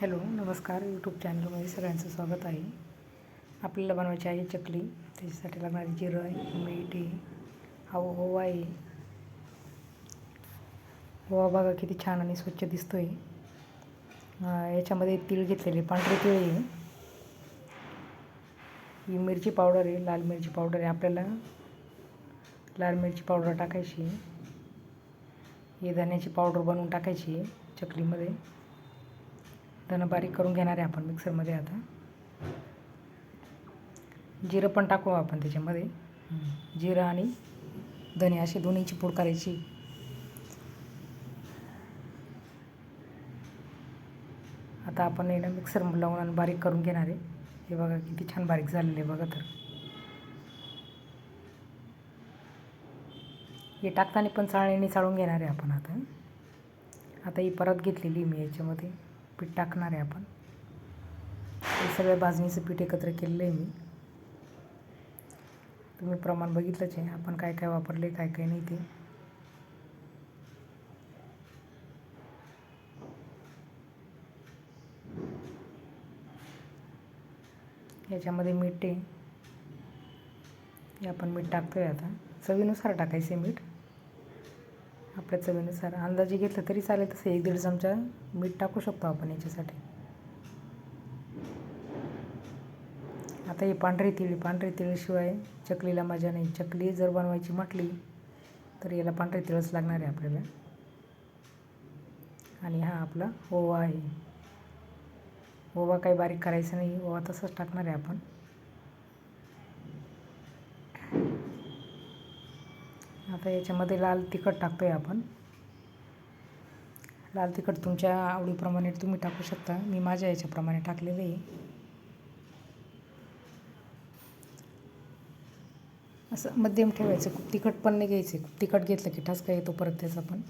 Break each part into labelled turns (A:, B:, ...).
A: Hello, नमस्कार. YouTube चॅनलमध्ये सगळ्यांचं स्वागत आहे. आपल्याला बनवायची आहे चकली. त्याच्यासाठी लागणारी जिरं आहे, मीठ आहे हा ओवा आहे. ओवा बघा किती छान स्वच्छ दिसतो आहे याच्यामध्ये तीळ घेतलेले, पांढरे तीळ आहे. ही मिरची पावडर आहे, लाल मिरची पावडर आहे आपल्याला. लाल मिरची पावडर टाकायची. आहे ही धण्याची पावडर बनवून टाकायची चकलीमध्ये. धनं बारीक करून घेणार आहे आपण मिक्सरमध्ये आता. जिरं पण टाकू आपण त्याच्यामध्ये. जिरं आणि धने अशी दोन्हीची पूड करायची. आता आपण आहे ना मिक्सर लावून आणि बारीक करून घेणार आहे. हे बघा किती छान बारीक झालेलं आहे बघा तर. हे टाकताना पण चाळणीने चाळून घेणार आहे आपण आता. आता ही परत घेतलेली मी याच्यामध्ये. पीठ टाकणार आहे आपण. हे सगळ्या भाजणीचं पीठ एकत्र केलेलं आहे मी. तुम्ही प्रमाण बघितलंच आहे. आपण काय काय वापरले काय काय नाही ते. याच्यामध्ये मीठ आहे. हे आपण मीठ टाकतोय आता. चवीनुसार टाकायचे मीठ. आपल्या चवीनुसार. अंदाजे घेतलं तरी चालेल तसं एक दीड चमचा मीठ टाकू शकतो आपण याच्यासाठी. आता हे पांढरी तिळी पांढरी तिळीशिवाय चकलीला मजा नाही. चकली जर बनवायची म्हटली तर याला पांढरी तिळच लागणार आहे आपल्याला. आणि हा आपला ओवा आहे. ओवा काही बारीक करायचा नाही. ओवा तसंच टाकणार आहे आपण. आता याच्यामध्ये लाल तिखट टाकतो आहे आपण. लाल तिखट तुमच्या आवडीप्रमाणे तुम्ही टाकू शकता. मी माझ्या याच्याप्रमाणे टाकलेलं आहे. असं मध्यम ठेवायचं. खूप तिखट पण नाही घ्यायचं. खूप तिखट घेतलं की ठसका येतो परत त्याचा पण.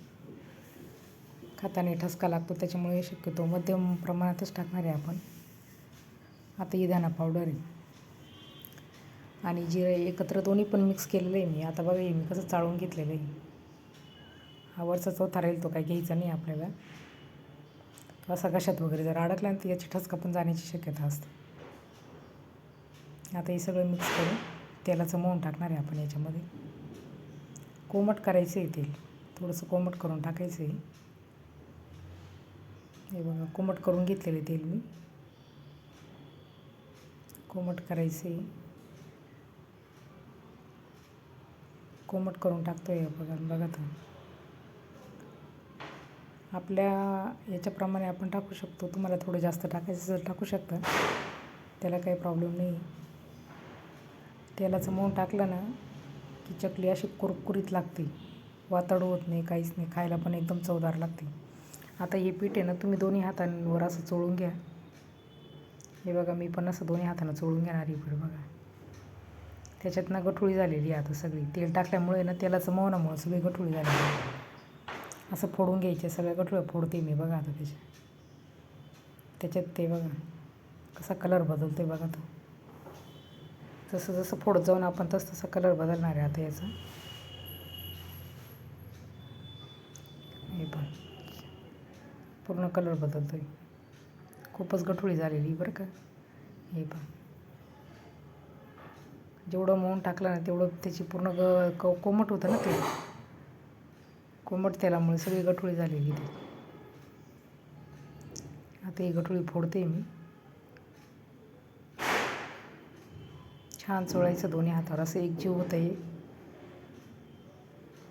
A: खाताने ठसका लागतो त्याच्यामुळे शक्यतो मध्यम प्रमाणातच टाकणार आहे आपण. आता ही दाणा पावडर आहे. आणि जिरे एकत्र दोन्ही पण मिक्स केलेलं आहे मी. आता बघा मी कसं चाळून घेतलेलं आहे. हा वरचा चौथा राहील तो काय घ्यायचा नाही आपल्याला. असा कशात वगैरे जर अडकला तर याची ठसका पण जाण्याची शक्यता असते. आता हे सगळं मिक्स करून तेलाचं मोहन टाकणार आहे आपण याच्यामध्ये. कोमट करायचं आहे तेल. थोडंसं कोमट करून टाकायचं आहे हे बघा कोमट करून घेतलेलं तेल मी. कोमट करायचं आहे कोमट करून टाकतो आहे बघा बघा तर आपल्या याच्याप्रमाणे आपण टाकू शकतो. तुम्हाला थोडं जास्त टाकायचं जर टाकू शकता. त्याला काही प्रॉब्लेम नाही. तेलाचं मोहन टाकलं ना की चकली अशी कुरकुरीत लागते. वातड होत नाही काहीच नाही. खायला पण एकदम चवदार लागते. आता हे पीठ आहे ना तुम्ही दोन्ही हातांवर असं चोळून घ्या. हे बघा मी पण असं दोन्ही हातानं चोळून घेणार हे पीठ बघा. त्याच्यात ना गठुळी झालेली आहे आता सगळी. तेल टाकल्यामुळे ना तेलाचं मौनामुळं सगळी गठुळी झालेली आहे. असं फोडून घ्यायचे सगळ्या गठुळ्या फोडते मी बघा आता त्याच्या त्याच्यात ते बघा कसा कलर बदलतो आहे बघा तो. जसं जसं फोडत जाऊन आपण तसं तसा कलर बदलणार आहे आता याचा. हे पण पूर्ण कलर बदलतो आहे खूपच गठुळी झालेली बरं का. हे पण जेवढं मोहून टाकलं ना तेवढं त्याची पूर्ण ग क कोमट होतं ना ते. कोमट तेलामुळे सगळी गठुळी झालेली ती. आता ही गठुळी फोडते मी. छान चोळायचं दोन्ही हातावर. असं एक जीव होतं आहे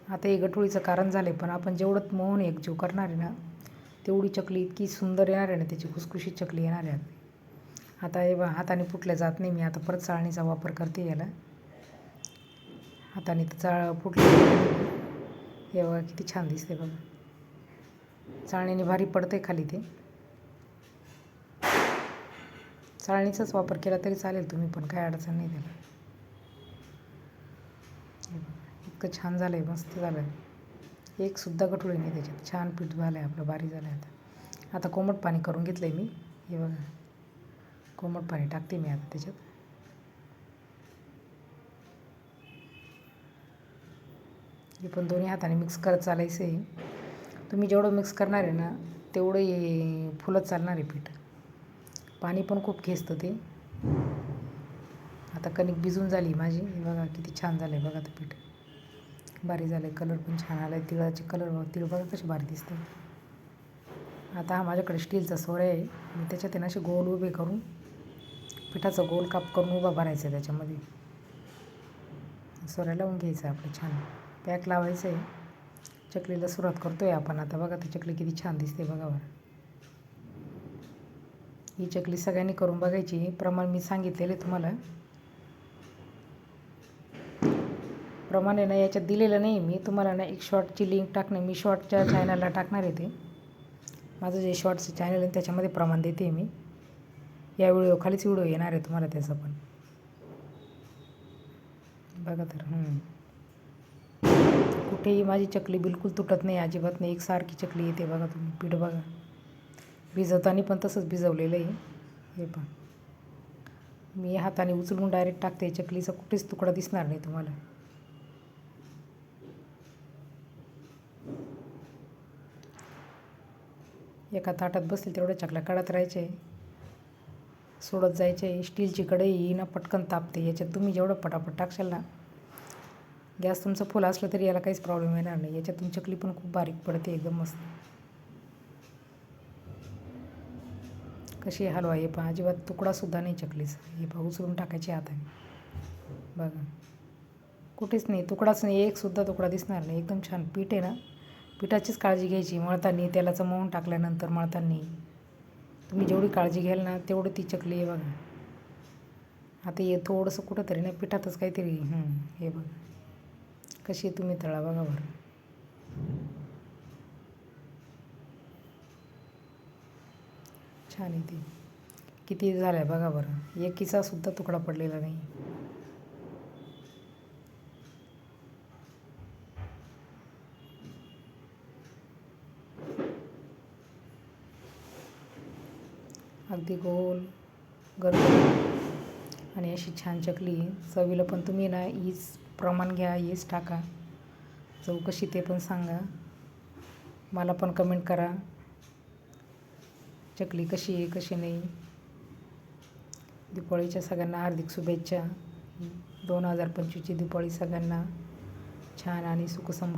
A: आता हे गठुळीचं कारण झालं आहे पण आपण जेवढं मोहन एकजीव करणार आहे ना तेवढी चकली इतकी सुंदर येणार आहे ना त्याची खुसखुशीत चकली येणार आहे. आता हे बा हाताने फुटल्या जात नाही मी. आता परत चाळणीचा वापर करते याला. हाताने तर चाळ फुटले. हे बघा किती छान दिसते बघा. चाळणीने भारी पडते खाली ते. चाळणीचाच वापर केला तरी चालेल तुम्ही पण काय अडचण नाही त्याला. इतकं छान झालं आहे मस्त झालं आहे एक सुद्धा गठुळी नाही त्याच्यात. छान पीठ झालं आहे आपलं भारी झालं आहे आता. आता कोमट पाणी करून घेतलं आहे मी. हे बघा. कोमट पाणी टाकते मी आता त्याच्यात. हे पण दोन्ही हाताने मिक्स करत चालायचं आहे. तुम्ही जेवढं मिक्स करणार आहे ना तेवढं हे फुलत चालणार आहे पीठ. पाणी पण खूप खेचतं ते. आता कणिक भिजून झाली माझी. बघा किती छान झालं आहे बघा ते पीठ. भारी झालं आहे कलर पण छान आला आहे तिळाचे कलर तिळ बघा कसे भारी दिसते आता हा माझ्याकडे स्टीलचा सोऱ्या आहे. मी त्याच्यात आहे ना असे गोल उभे करून पिठाचा गोल काप करून उभा भरायचा आहे त्याच्यामध्ये. सोऱ्या लावून घ्यायचं आहे आपलं छान. पॅक लावायचं आहे चकलीला सुरुवात करतो आहे आपण. आता बघा ती चकली किती छान दिसते बघा बरं. ही चकली सगळ्यांनी करून बघायची. प्रमाण मी सांगितलेलं आहे तुम्हाला. प्रमाणे ना याच्यात दिलेलं नाही. मी तुम्हाला ना एक शॉर्टची लिंक टाकणे मी शॉर्टच्या चॅनलला टाकणार आहे ते. माझं जे शॉर्टचं चॅनल आहे त्याच्यामध्ये प्रमाण देते मी. या व्हिडिओ खालीच व्हिडिओ येणार आहे तुम्हाला त्याचा पण. बघा तर कुठेही माझी चकली बिलकुल तुटत नाही अजिबात नाही. एकसारखी चकली येते बघा तुम्ही पीठ बघा. भिजवताना पण तसंच भिजवलेलं आहे. हे पण मी हाताने उचलून डायरेक्ट टाकते चकलीचा कुठेच तुकडा दिसणार नाही तुम्हाला. एका ताटात बसले तेवढ्या चकल्या काढत राहायचे. सोडत जायचे. स्टीलची कढई ही ना पटकन तापते. याच्यात तुम्ही जेवढं पटापट टाकशाल ना गॅस तुमचं फुल असलं तरी याला काहीच प्रॉब्लेम येणार नाही. याच्यातून चकली पण खूप बारीक पडते एकदम मस्त. कशी हलवा? हे पहा अजिबात तुकडासुद्धा नाही चकलीचा. हे पहा उचलून टाकायचे हाताने. बघा. कुठेच नाही तुकडाच नाही एकसुद्धा तुकडा दिसणार नाही. एकदम छान पीठ आहे ना. पिठाचीच काळजी घ्यायची. मळताना तेलाचं चमवून टाकल्यानंतर मळताना तुम्ही जेवढी काळजी घ्याल ना तेवढं ती चकली आहे बघा. आता हे थोडंसं कुठंतरी ना पिठातच काहीतरी हे बघा. कशी तुम्ही तळा बघा बरं. छान आहे ती. किती झालं आहे बघा बरं. एकीचासुद्धा तुकडा पडलेला नाही. अगदी गोल गरगरीत आणि अशी छान चकली. चवीला पण तुम्ही ना हीच प्रमाण घ्या हीच टाका. चव कशी ते पण सांगा. मला पण कमेंट करा. चकली कशी आहे कशी नाही? दिपाळीच्या सगळ्यांना हार्दिक शुभेच्छा. दोन हजार पंचवीसची दिपाळी सगळ्यांना छान आणि सुखसमृद्ध